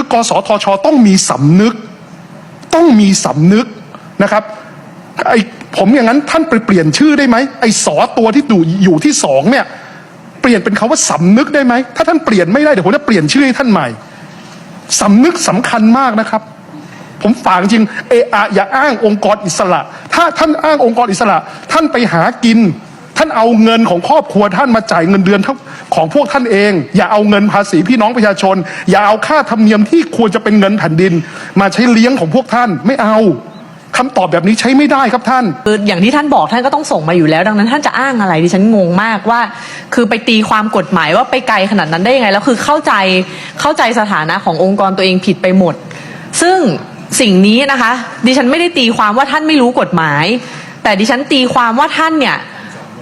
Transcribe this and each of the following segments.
คือกสทช ต้องมีสำนึก ต้องมีสำนึกนะครับไอผมอย่างนั้นท่านไปเปลี่ยนชื่อได้ไหมไอสอตัวที่อยู่อยู่ที่สองเนี่ย เปลี่ยนเป็นคาว่าสำนึกได้ไหมถ้าท่านเปลี่ยนไม่ได้เดี๋ยวผมจะเปลี่ยนชื่อให้ท่านใหม่สำนึกสำคัญมากนะครับ ผมฝากจริงเออะอย่าอ้างองค์กรอิสระ ถ้าท่านอ้างองค์กรอิสระ ท่านไปหากิน ท่านเอาเงินของครอบครัวท่านมาจ่ายเงินเดือน ของพวกท่านเอง อย่าเอาเงินภาษีพี่น้องประชาชน อย่าเอาค่าธรรมเนียมที่ควรจะเป็นเงินแผ่นดิน มาใช้เลี้ยงของพวกท่านไม่เอาคำตอบแบบนี้ใช้ไม่ได้ครับท่าน คืออย่างที่ท่านบอกท่านก็ต้องส่งมาอยู่แล้ว ดังนั้นท่านจะอ้างอะไรดิฉันงงมากว่า คือไปตีความกฎหมายว่าไปไกลขนาดนั้นได้ยังไงแล้วคือเข้าใจเข้าใจสถานะขององค์กรตัวเองผิดไปหมด ซึ่งสิ่งนี้นะคะ ดิฉันไม่ได้ตีความว่าท่านไม่รู้กฎหมาย แต่ดิฉันตีความว่าท่านเนี่ย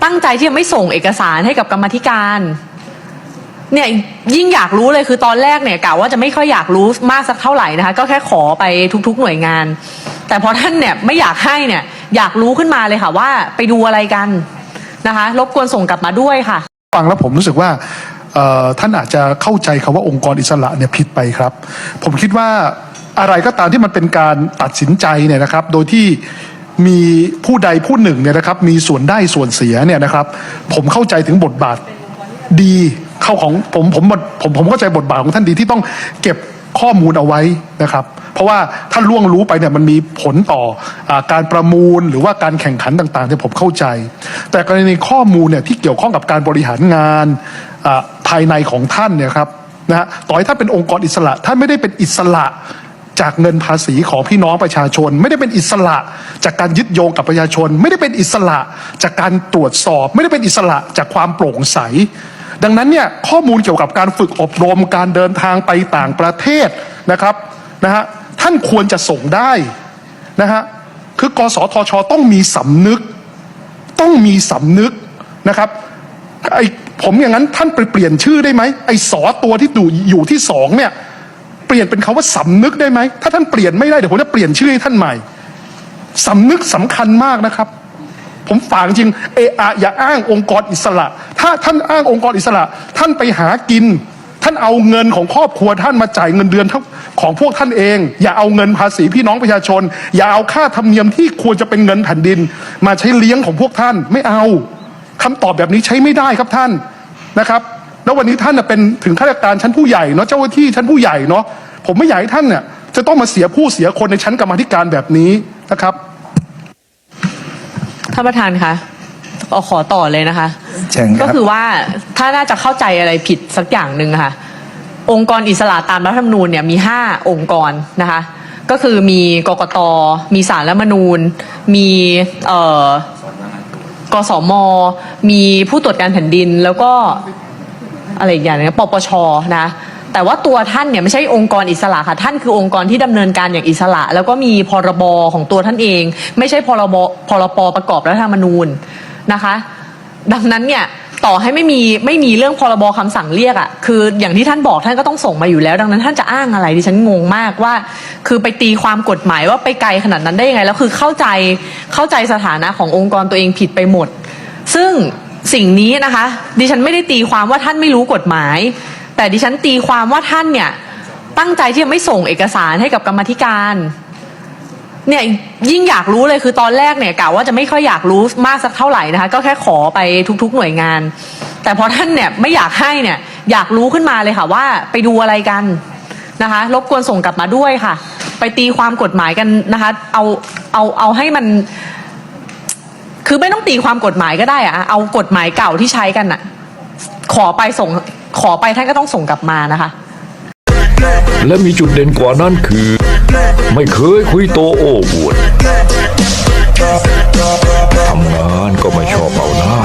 ตั้งใจที่จะไม่ส่งเอกสารให้กับกรรมธิการ เนี่ยยิ่งอยากรู้เลยคือตอนแรกเนี่ยกะว่าจะไม่ค่อยอยากรู้มากสักเท่าไหร่นะคะ ก็แค่ขอไปทุก ๆ หน่วยงาน แต่พอท่านเนี่ยไม่อยากให้เนี่ยอยากรู้ขึ้นมาเลยค่ะว่าไปดูอะไรกันนะคะ รบกวนส่งกลับมาด้วยค่ะ ฟังแล้วผมรู้สึกว่าเอ่อท่านอาจจะเข้าใจคาว่าองค์กรอิสระเนี่ยผิดไปครับ ผมคิดว่าอะไรก็ตามที่มันเป็นการตัดสินใจเนี่ยนะครับ โดยที่มีผู้ใดผู้หนึ่งเนี่ยนะครับ มีส่วนได้ส่วนเสียเนี่ยนะครับ ผมเข้าใจถึงบทบาทดี เข้าของผมผมผมผมเข้าใจบทบาทของท่านดีที่ต้องเก็บข้อมูลเอาไว้นะครับ เพราะว่าถ้าล่วงรู้ไปเนี่ยมันมีผลต่ออการประมูลหรือว่าการแข่งขันต่างๆที่ผมเข้าใจ แต่กรณีข้อมูลเนี่ยที่เกี่ยวข้องกับการบริหารงานภายในของท่านเนี่ยครับนะฮะต่อให้ท่านเป็นองค์กรอิสระท่านไม่ได้เป็นอิสระจากเงินภาษีของพี่น้องประชาชน ไม่ได้เป็นอิสระจากการยึดโยงกับประชาชน ไม่ได้เป็นอิสระจากการตรวจสอบ ไม่ได้เป็นอิสระจากความโปร่งใส ดังนั้นเนี่ยข้อมูลเกี่ยวกับการฝึกอบรมการเดินทางไปต่างประเทศนะครับนะฮะท่านควรจะส่งได้นะฮะคือกสทช ต้องมีสำนึก ต้องมีสำนึกนะครับไอผมอย่างนั้นท่านไปเปลี่ยนชื่อได้ไหมไอสอตัวที่อยู่อยู่ที่สองเนี่ยเปลี่ยนเป็นคาว่าสำนึกได้ไหมถ้าท่านเปลี่ยนไม่ได้เดี๋ยวผมจะเปลี่ยนชื่อให้ท่านใหม่สำนึกสำคัญมากนะครับ ผมฝากจริงเอะอะอย่าอ้างองค์กรอิสระ ถ้าท่านอ้างองค์กรอิสระ ท่านไปหากิน ท่านเอาเงินของครอบครัวท่านมาจ่ายเงินเดือนของพวกท่านเอง อย่าเอาเงินภาษีพี่น้องประชาชน อย่าเอาค่าธรรมเนียมที่ควรจะเป็นเงินแผ่นดิน มาใช้เลี้ยงของพวกท่านไม่เอาคำตอบแบบนี้ใช้ไม่ได้ครับท่านนะครับ แล้ววันนี้ท่านเป็นถึงข้าราชการชั้นผู้ใหญ่เนาะเจ้าหน้าที่ชั้นผู้ใหญ่เนาะผมไม่อยากให้ท่านเนี่ยจะต้องมาเสียผู้เสียคนในชั้นกรรมธิการแบบนี้นะครับ ท่านประธานคะเอาขอต่อเลยนะคะ เชิญครับก็คือว่าถ้าน่าจะเข้าใจอะไรผิดสักอย่างหนึ่งค่ะ องค์กรอิสระตามรัฐธรรมนูญเนี่ยมีห้าองค์กรนะคะ ก็คือมีกกต มีสารรัฐธรรมนูญ มีเอ่อกสม มีผู้ตรวจการแผ่นดินแล้วก็อะไรอีกอย่างหนึงปปชนะ แต่ว่าตัวท่านเนี่ยไม่ใช่องค์กรอิสระค่ะ ท่านคือองค์กรที่ดำเนินการอย่างอิสระ แล้วก็มีพรบของตัวท่านเอง ไม่ใช่พรบพรปประกอบรัฐธรรมนูญนะคะ ดังนั้นเนี่ยต่อให้ไม่มีไม่มีเรื่องพรบคำสั่งเรียกอะ่ะคืออย่างที่ท่านบอกท่านก็ต้องส่งมาอยู่แล้ว ดังนั้นท่านจะอ้างอะไรดิฉันงงมากว่า คือไปตีความกฎหมายว่าไปไกลขนาดนั้นได้ยังไงแล้วคือเข้าใจเข้าใจสถานะขององค์กรตัวเองผิดไปหมด ซึ่งสิ่งนี้นะคะ ดิฉันไม่ได้ตีความว่าท่านไม่รู้กฎหมาย แต่ดิฉันตีความว่าท่านเนี่ยตั้งใจที่จะไม่ส่งเอกสารให้กับกรรมธิการเนี่ยยิ่งอยากรู้เลยคือตอนแรกเนี่ยกะว่าจะไม่ค่อยอยากรู้มากสักเท่าไหร่นะคะ ก็แค่ขอไปทุก ๆ หน่วยงาน แต่พอท่านเนี่ยไม่อยากให้เนี่ยอยากรู้ขึ้นมาเลยค่ะว่าไปดูอะไรกันนะคะรบกวนส่งกลับมาด้วยค่ะ ไปตีความกฎหมายกันนะคะเอาเอาเอาให้มัน คือไม่ต้องตีความกฎหมายก็ได้อะเอากฎหมายเก่าที่ใช้กันอะขอไปส่ง ขอไปท่านก็ต้องส่งกลับมานะคะ และมีจุดเด่นกว่านั้นคือ ไม่เคยคุยโตโอ้อวดทำงานก็ไม่ชอบเอาหน้า